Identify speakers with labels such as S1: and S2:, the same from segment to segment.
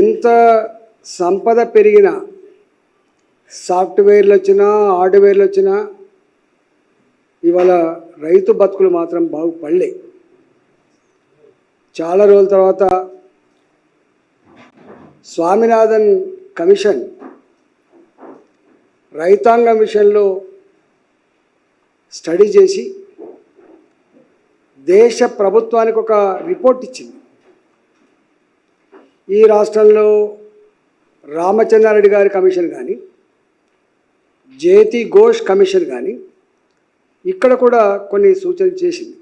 S1: ఎంత సంపద పెరిగినా సాఫ్ట్వేర్లు వచ్చినా హార్డ్వేర్లు వచ్చినా ఇవాళ రైతు బతుకులు మాత్రం బాగుపడలే. చాలా రోజుల తర్వాత స్వామినాథన్ కమిషన్ రైతాంగం విషయంలో స్టడీ చేసి దేశ ప్రభుత్వానికి ఒక రిపోర్ట్ ఇచ్చింది. ఈ రాష్ట్రంలో రామచంద్రారెడ్డి గారి కమిషన్ కానీ జేతి ఘోష్ కమిషన్ కానీ ఇక్కడ కూడా కొన్ని సూచనలు చేసింది.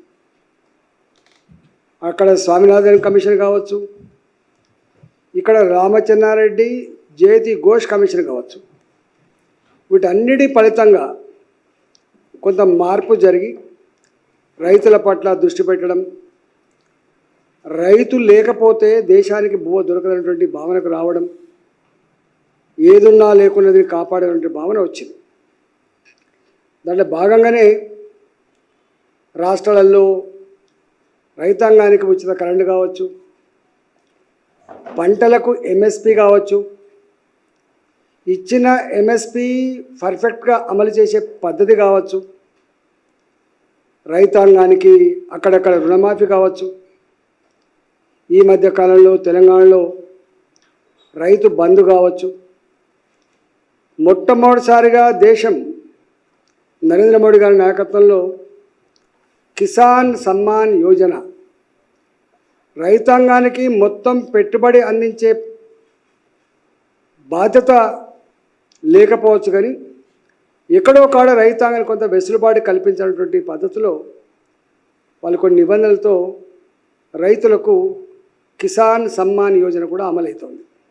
S1: అక్కడ స్వామినాథన్ కమిషన్ కావచ్చు ఇక్కడ రామచంద్రారెడ్డి జేతి ఘోష్ కమిషన్ కావచ్చు. వీటన్నిటి ఫలితంగా కొంత మార్పు జరిగి రైతుల పట్ల దృష్టి పెట్టడం రైతు లేకపోతే దేశానికి బువ్వ దొరకదనేటువంటి భావనకు రావడం ఏదున్నా లేకున్నది కాపాడేటువంటి భావన వచ్చింది. దాంట్లో భాగంగానే రాష్ట్రాలలో రైతాంగానికి ఉచిత కరెంటు కావచ్చు పంటలకు ఎంఎస్పి కావచ్చు ఇచ్చిన ఎంఎస్పి పర్ఫెక్ట్గా అమలు చేసే పద్ధతి కావచ్చు రైతాంగానికి అక్కడక్కడ రుణమాఫీ కావచ్చు ఈ మధ్య కాలంలో తెలంగాణలో రైతు బంధు కావచ్చు. మొట్టమొదటిసారిగా దేశం నరేంద్ర మోడీ గారి నాయకత్వంలో కిసాన్ సమ్మాన్ యోజన రైతాంగానికి మొత్తం పెట్టుబడి అందించే బాధ్యత లేకపోవచ్చు కానీ ఎక్కడో కాడ రైతాంగానికి కొంత వెసులుబాటు కల్పించినటువంటి పద్ధతిలో వాళ్ళు కొన్ని నిబంధనలతో రైతులకు కిసాన్ సమ్మాన్ యోజన కూడా అమలవుతోంది.